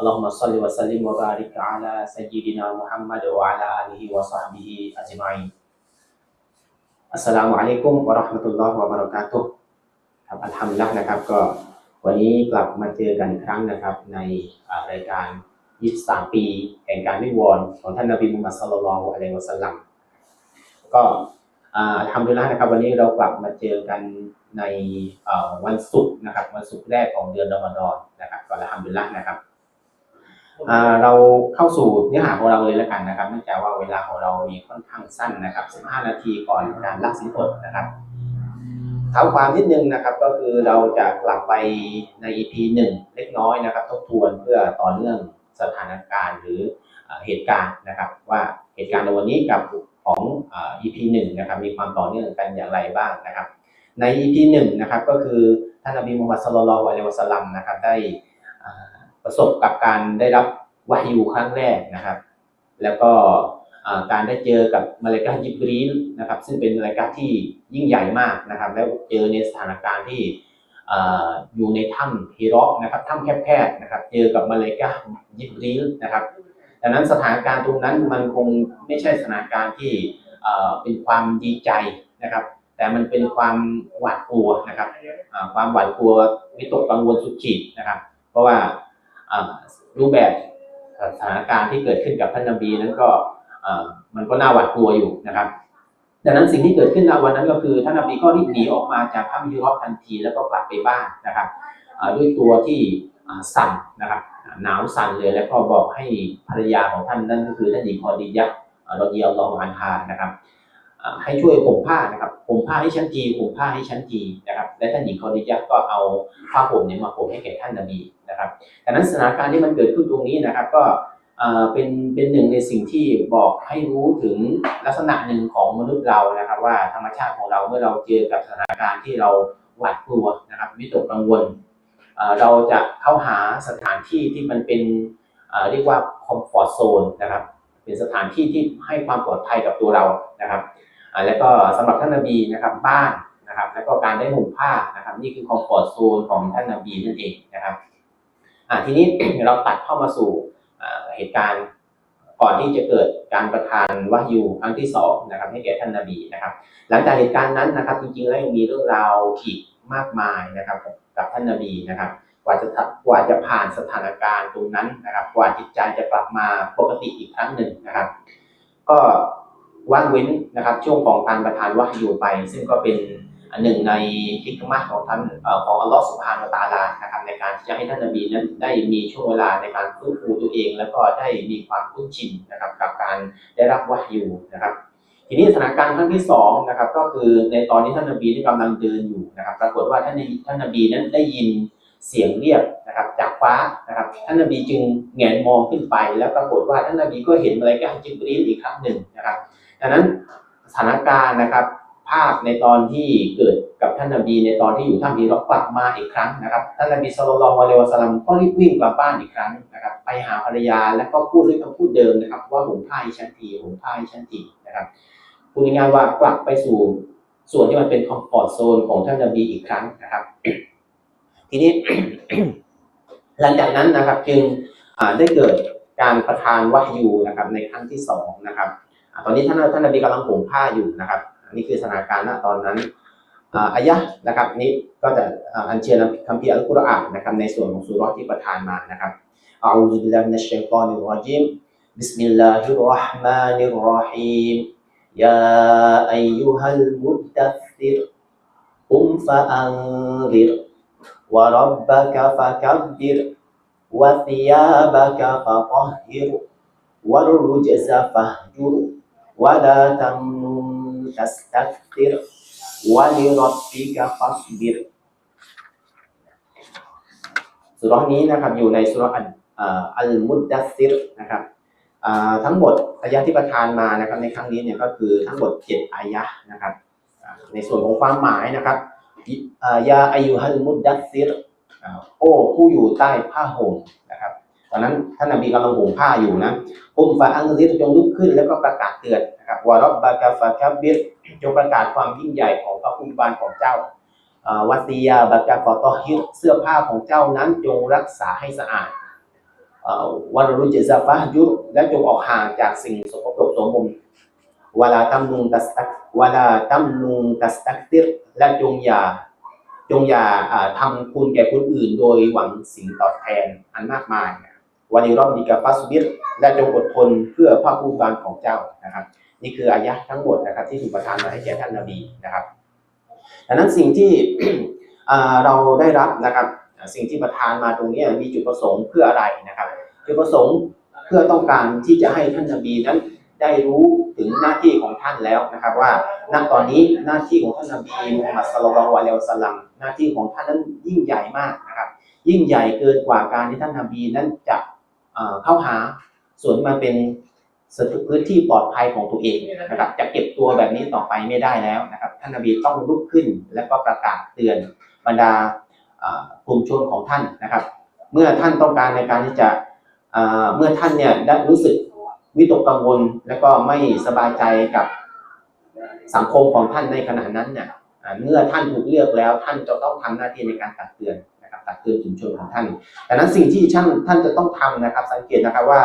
اللهم صل وسلم وبارك على سيدنا محمد وعلى آله وصحبه أجمعين السلام عليكم ورحمة الله وبركاته ครับอัลฮัมดุลิลละห์นะครับก็วันนี้กลับมาเจอกันอีกครั้งนะครับในอ่ารายการ 23 ปีแห่งการวิงวอนของท่านนบีมุฮัมมัดศ็อลลัลลอฮุอะลัยฮิวะซัลลัมก็อ่าอัลฮัมดุลิลละห์นะครับ วันนี้เรากลับมาเจอกันในเอ่อวันศุกร์นะครับวันศุกร์แรกของเดือนรอมฎอนนะครับก็อัลฮัมดุลิลละห์นะครับ อ่า เราเข้าสู่เนื้อหาของเราเลยแล้วกันนะครับเนื่องจากว่าเวลาของเรามีค่อนข้างสั้นนะครับ 15 นาทีก่อนการลักสินอดนะครับเท้าความนิดนึงนะครับก็คือเราจะกลับไปใน EP หนึ่งเล็กน้อยนะครับ ทบทวนเพื่อต่อเนื่องสถานการณ์หรือเหตุการณ์นะครับ ว่าเหตุการณ์ในวันนี้กับของอ EP หนึ่งนะครับมีความต่อเนื่องกันอย่างไรบ้างนะครับ ใน EP หนึ่งนะครับก็คือท่านนบีมุฮัมมัดศ็อลลัลลอฮุอะลัยฮิวะซัลลัมนะครับได้ ประสบกับการได้รับวายูครั้งแรกนะครับ แล้วก็การได้เจอกับมาเลกายิบรีลนะครับ ซึ่งเป็นมาเลกาที่ยิ่งใหญ่มากนะครับ แล้วเจอในสถานการณ์ที่ออยู่ในถ้ำฮิเระนะครับถ้ำแคบๆนะครับ เจอกับมาเลกายิบรีลนะครับดังนั้นสถานการณ์ตรงนั้นมันคงไม่ใช่สถานการณ์ที่เป็นความดีใจนะครับ แต่มันเป็นความหวาดกลัวนะครับความหวาดกลัววิตกกังวลสุดขีดนะครับ เพราะว่า รูปแบบสถานการณ์ที่เกิดขึ้นกับท่านนบีนั้นก็มันก็น่าหวาดกลัวอยู่นะครับดังนั้นสิ่งที่เกิดขึ้นในวันนั้นก็คือท่านนบีก็รีบหนีออกมาจากถ้ำฮิรอทันทีแล้วก็กลับไปบ้านนะครับด้วยตัวที่สั่นนะครับหนาวสั่นเลยแล้วก็บอกให้ภรรยาของท่านนั่นก็คือท่านหญิงคอดียะห์อ่ารอดีอัลลอฮุอันฮานะครับ ให้ช่วยห่มผ้านะครับห่มผ้าให้ชั้นทีห่มผ้าให้ชั้นทีนะครับ และท่านหญิงคอดียะก็เอาผ้าห่มเนี่ยมาห่มให้แก่ท่านนบีนะครับดังนั้นสถานการณ์ที่มันเกิดขึ้นตรงนี้นะครับ ก็เป็นเป็นหนึ่งในสิ่งที่บอกให้รู้ถึงลักษณะหนึ่งของมนุษย์เรานะครับ ว่าธรรมชาติของเราเมื่อเราเจอกับสถานการณ์ที่เราหวาดกลัวนะครับวิตกกังวลเอ่อเราจะเข้าหาสถานที่ที่มันเป็นเรียกว่าคอมฟอร์ z โซนนะครับ เป็นสถานที่ที่ให้ความปลอดภัยกับตัวเรานะครับ แล้วก็สำหรับท่านนบีนะครับบ้านนะครับ แล้วก็การได้ห่มผ้านะครับ นี่คือคอมฟอร์ z โซนของท่านนบีนั่นเองนะครับทีนี้เราตัดเข้ามาสู่เหตุการณ์ก่อนที่จะเกิดการประทานวาฮยูครั้งที่สองนะครับให้แก่ท่านนบีนะครับ หลังจากเหตุการณ์นั้นนะครับ จริงๆแล้วยังมีเรื่องราวอีกมากมายนะครับกับท่านนบีนะครับกว่าจะกว่าจะผ่านสถานการณ์ตรงนั้นนะครับ กว่าจิตใจจะกลับมาปกติอีกครั้งหนึ่งนะครับ ก็ ว่างเว้นนะครับช่วงของการประทานวาฮยูไป ซึ่งก็เป็นหนึ่งในฮิกมะของท่านของอัลลอฮฺสุบฮานะฮูวะตาลานะครับในการที่จะให้ท่านนบีนั้นได้มีช่วงเวลาในการฟื้นฟูตัวเอง แล้วก็ได้มีความคุ้นชินนะครับกับการได้รับวาฮยูนะครับ ทีนี้สถานการณ์ครั้งที่สองนะครับก็คือในตอนนี้ท่านนบีที่กำลังเดินอยู่นะครับปรากฏว่าท่านนบีท่านนบีนั้นได้ยินเสียงเรียกนะครับจากฟ้านะครับท่านนบีจึงแงนมองขึ้นไป แล้วปรากฏว่าท่านนบีก็เห็นอะไรกาจิบรีลอีกครั้งหนึ่งนะครับ ดังนั้นสถานการณ์นะครับ ภาพในตอนที่เกิดกับท่านนบีในตอนที่อยู่ถ้ำฮีรอกลับมาอีกครั้งนะครับท่านนบีสุลต่านละฮ์อะลัยฮิวะสัลลัมก็รีบวิ่งกลับบ้านอีกครั้งนะครับ ไปหาภรรยาและก็พูดด้วยคำพูดเดิมนะครับ ว่าห่มผ้าให้ฉันทีห่มผ้าให้ฉันทีนะครับพูดง่ายๆว่ากลับไปสู่ส่วนที่มันเป็นคอมฟอร์ทโซนของท่านนบีอีกครั้งนะครับ ทีนี้หลังจากนั้นนะครับจึงได้เกิดการประทานวะฮยูนะครับในครั้งที่สองนะครับ ตอนนี้ท่านท่านนบีกำลังห่มผ้าอยู่นะครับนนี้คือสถานการณ์ณตอนนั้นอายะนะครับนี่ก็จะอัญเชิญคัมภีร์อัลกุรอานนะครับในส่วนของสุราที่ประทานมานะครับอาอูซุบิลลาฮิมินัชชัยฏอนิรเราะญีมบิสมิลลาฮิรเราะห์มานิรเราะฮีมยาอัยยูฮัลมุดดัสซิรกุมฟะอันซิรวะร็อบบะกะฟะกับบิรวะซิยาบะกะฟะฏอฮิรวัรรุจซะฟะฮจุร วะลาตัมนุน تستكثر ولربك فاصبر สุราะห์นี้นะครับอยู่ในสุราะห์อัลอ่าอัลมุดดัสซิรนะครับอ่าทั้งหมดอายะห์ที่ประทานมานะครับในครั้งนี้เนี่ยก็คือทั้งหมดเจ็ดอายะห์นะครับอ่าในส่วนของความหมายนะครับอ่ายาอายุฮัลมุดดัสซิรอ่าโอ้ผู้อยู่ใต้ผ้าห่มนะครับ ตอนนั้นท่านนบีกำลังห่มผ้าอยู่นะอุมฟะอังซิรจงลุกขึ้นแล้วก็ประกาศเตือนนะครับวารอบบากาฟะคับบิรจงประกาศความยิ่งใหญ่ของพระผู้บานของเจ้าอ่าวัตติยาบากาฟะตอฮิรเสื้อผ้าของเจ้านั้นจงรักษาให้สะอาดอ่อวันรุจซาฟะยุและจงออกห่างจากสิ่งสกปรกโสมมวลาตัมนุงตัสตักวลาตัมนุงตัสตักติรและจงอย่าจงอย่าทำคุณแก่คนอื่น โดยหวังสิ่งตอบแทนอันมากมาย วานิรอบดีกาฟัสบิรและจงอดทนเพื่อพระผู้บานของเจ้านะครับ นี่คืออายะทั้งหมดนะครับ ที่ถูกประทานมาให้แก่ท่านนบีนะครับดังนั้นสิ่งที่เราได้รับนะครับ สิ่งที่ประทานมาตรงนี้มีจุดประสงค์เพื่ออะไรนะครับ จุดประสงค์เพื่อต้องการที่จะให้ท่านนบีนั้นได้รู้ถึงหน้าที่ของท่านแล้วนะครับ ว่าณตอนนี้หน้าที่ของท่านนบีมุฮัมมัดศ็อลลัลลอฮุอะลัยฮิวะซัลลัมหน้าที่ของท่านนั้นยิ่งใหญ่มากนะครับ ยิ่งใหญ่เกินกว่าการที่ท่านนบีนั้นจะ เข้าหาส่วนที่มันเป็นสถพื้นที่ปลอดภัยของตัวเองนะครับจะเก็บตัวแบบนี้ต่อไปไม่ได้แล้วนะครับท่านนบีต้องลุกขึ้น และก็ประกาศเตือนบรรดากลุ่มชนของท่านนะครับ เมื่อท่านต้องการในการที่จะเมื่อท่านเนี่ยได้รู้สึกวิตกกังวล และก็ไม่สบายใจกับสังคมของท่านในขณะนั้นเนี่ยเมื่อท่านถูกเลือกแล้วท่านจะต้องทำหน้าที่ในการตักเตือน ตักเตือนชุมชนของท่านดังนั้นสิ่งที่ท่านท่านจะต้องทำนะครับ สังเกตนะครับว่า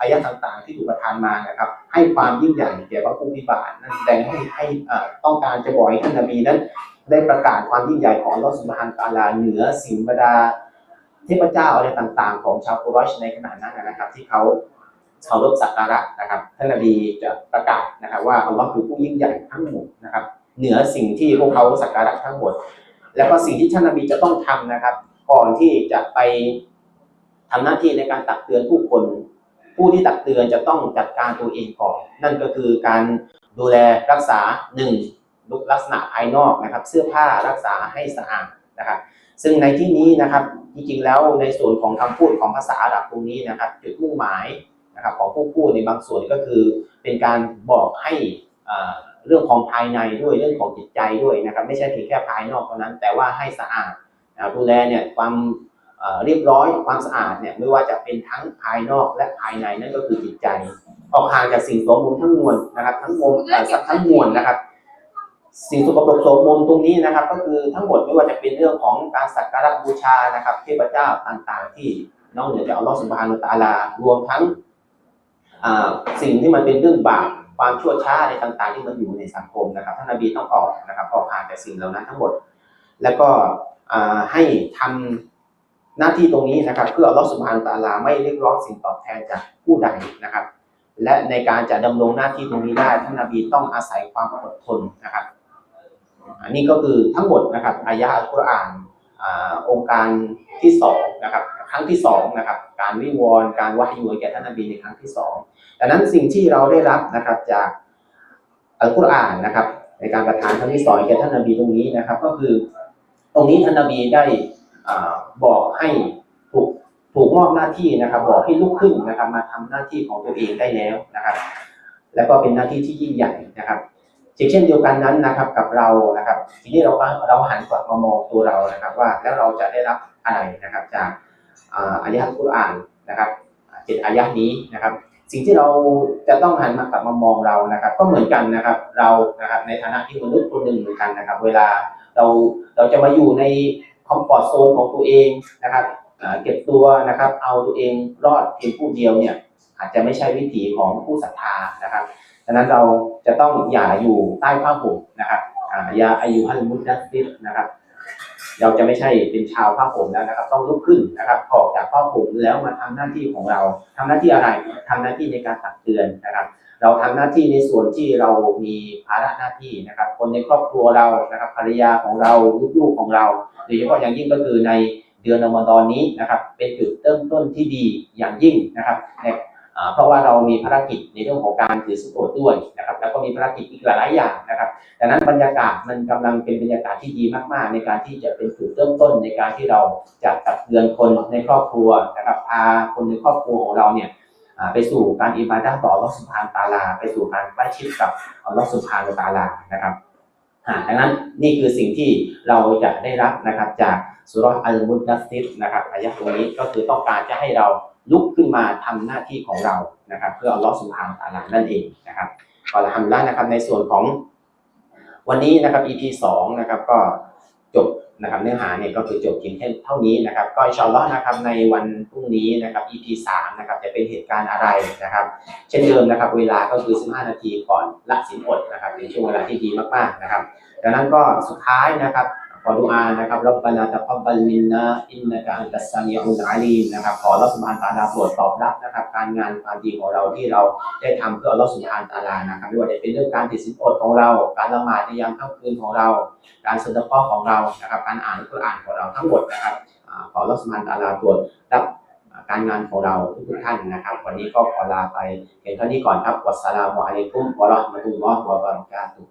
อายะต่างๆที่ถูกประทานมานะครับ ให้ความยิ่งใหญ่แก่พระผู้พิบาลนั่นแสดงให้ให้ต้องการจะบอกให้ท่านนบีนั้น ได้ประกาศความยิ่งใหญ่ของอัลลอฮฺสุบฮานตาลาเหนือสิ่งบรรดาเทพเจ้าอะไรต่างๆ ของชาวกุรอชในขณะนั้นนะครับ ที่เขาเคารพสักการะนะครับท่านนบีจะประกาศนะครับว่าอัลลอฮ์คือผู้ยิ่งใหญ่ทั้งหมดนะครับ เหนือสิ่งที่พวกเขาสักการะทั้งหมด แล้วก็สิ่งที่ท่านนบีจะต้องทำนะครับ ก่อนที่จะไปทำหน้าที่ในการตักเตือนผู้คน ผู้ที่ตักเตือนจะต้องจัดการตัวเองก่อน นั่นก็คือการดูแลรักษาหนึ่งลักษณะภายนอกนะครับ เสื้อผ้ารักษาให้สะอาดนะครับ ซึ่งในที่นี้นะครับจริงๆแล้วในส่วนของคำพูดของภาษาอาหรับตรงนี้นะครับ จุดมุ่งหมายนะครับของผู้พูดในบางส่วนก็คือเป็นการบอกให้อ่า เรื่องของภายในด้วยเรื่องของจิตใจด้วยนะครับ ไม่ใช่เพียงแค่ภายนอกเท่านั้น แต่ว่าให้สะอาดดูแลเนี่ยความเรียบร้อยความสะอาดเนี่ยไม่ว่าจะเป็นทั้งภายนอกและภายในนั่นก็คือจิตใจ ออกห่างจากสิ่งโสมมทั้งมวลนะครับ ทั้งมวลเอ่อทั้งมวลนะครับ สิ่งสกปรกโสมมตรงนี้นะครับ ก็คือทั้งหมดไม่ว่าจะเป็นเรื่องของการสักการะบูชานะครับเทพเจ้าต่างๆ ที่นอกเหนือจากอัลลอฮฺสุบฮานุตะอาลารวมทั้งสิ่งที่มันเป็นเรื่องบาป ความชั่วช้าอะไรต่างๆ ที่มันอยู่ในสังคมนะครับท่านนบีต้องออกนะครับออกห่างจากสิ่งเหล่านั้นทั้งหมด แล้วก็ให้ทำหน้าที่ตรงนี้นะครับเพื่ออัลอสุบานตาลาไม่เรียกร้องสิ่งตอบแทนจากผู้ใดนะครับ และในการจะดำรงหน้าที่ตรงนี้ได้ท่านนบีต้องอาศัยความอดทนนะครับอันนี้ก็คือทั้งหมดนะครับอายะอัลกุรอาน องค์การที่สองนะครับครั้งที่สองนะครับการวิงวอนการวะฮยูให้แก่ท่านนบีในครั้งที่สองดังนั้นสิ่งที่เราได้รับนะครับจากอัลกุรอานนะครับ ในการประทานครั้งที่สองแก่ท่านนบีตรงนี้นะครับ ก็คือตรงนี้ท่านนบีได้บอกให้ถูกถูกมอบหน้าที่นะครับ บอกให้ลุกขึ้นนะครับ มาทำหน้าที่ของตัวเองได้แล้วนะครับ แล้วก็เป็นหน้าที่ที่ยิ่งใหญ่นะครับ เช่นเดียวกันนั้นนะครับกับเรานะครับทีนี้เราก็เราหันกลับมามองตัวเรานะครับ ว่าแล้วเราจะได้รับอะไรนะครับ จากอายะห์กุรอานนะครับเจ็ดอายะห์นี้นะครับ สิ่งที่เราจะต้องหันมากลับมามองเรานะครับ ก็เหมือนกันนะครับเรานะครับในฐานะที่มนุษย์คนหนึ่งเหมือนกันนะครับ เวลาเราเราจะมาอยู่ในคอมฟอร์ทโซนของตัวเองนะครับเก็บตัวนะครับ เอาตัวเองรอดเพียงผู้เดียวเนี่ยอาจจะไม่ใช่วิถีของผู้ศรัทธานะครับ ดังนั้นเราจะต้องอย่าอยู่ใต้ผ้าห่มนะครับอย่าอายุฮันมุดดัสติสนะครับเราจะไม่ใช่เป็นชาวผ้าห่มแล้วนะครับ ต้องลุกขึ้นนะครับออกจากผ้าห่มแล้วมาทำหน้าที่ของเราทำหน้าที่อะไรทำหน้าที่ในการตักเตือนนะครับ เราทำหน้าที่ในส่วนที่เรามีภาระหน้าที่นะครับ คนในครอบครัวเรานะครับภรรยาของเราลูกๆของเราโดยเฉพาะอย่างยิ่งก็คือในเดือนอมฎอนนี้นะครับ เป็นจุดเริ่มต้นที่ดีอย่างยิ่งนะครับ เพราะว่าเรามีภารกิจในเรื่องของการถือสุโขด้วยนะครับแล้วก็มีภารกิจอีกหลายอย่างนะครับดังนั้นบรรยากาศมันกำลังเป็นบรรยากาศที่ดีมากๆ ในการที่จะเป็นจุดเริ่มต้นในการที่เราจะตักเตือนคนในครอบครัวนะครับพาคนในครอบครัวของเราเนี่ยไปสู่การอิบาดะห์ต่ออัลอสุบฮานตาลา ไปสู่การใกล้ชิดกับอัลอสุบฮานตาลานะครับดังนั้นนี่คือสิ่งที่เราจะได้รับนะครับจากสุราะห์อัลมุดดัสซิรนะครับอายะตรงนี้ก็คือต้องการจะให้เรา ลุกขึ้นมาทำหน้าที่ของเรานะครับ เพื่ออัลลอฮฺสุบฮานตะอาลานั่นเองนะครับขอละฮัมดุลิลละห์นะครับในส่วนของวันนี้นะครับ EP สองนะครับก็จบนะครับเนื้อหาเนี่ยก็คือจบเพียงแค่เท่านี้นะครับก็อิชาอัลลอฮ์นะครับในวันพรุ่งนี้นะครับ EP 3นะครับจะเป็นเหตุการณ์อะไรนะครับ เช่นเดิมนะครับ เวลาก็คือ 15 นาทีก่อนละสินอดนะครับเป็นช่วงเวลาที่ดีมากๆนะครับ ดังนั้นก็สุดท้ายนะครับ ขอดุอานะครับรับบานาตะกับบาลินนะอินนะกะอันตัสซามีอุลอาลีนะครับขอรับสุบฮานตาลาโปรดตอบรับนะครับการงานความดีของเราที่เราได้ทำเพื่ออัลลอฮฺสุบฮานตาลานะครับไม่ว่าจะเป็นเรื่องการติดสินอดของเรา การละหมาดในยามค่ำคืนของเรา การสดะก้อของเรานะครับการอ่านกุรอานของเราทั้งหมดนะครับขออัลลอฮฺสุบฮานตาลาโปรดรับการงานของเราทุกท่านนะครับ วันนี้ก็ขอลาไปเพียงเท่านี้ก่อนครับวัสสลามุอะลัยกุมวะเราะห์มะตุลลอฮ์วะบะเราะกาตุฮ์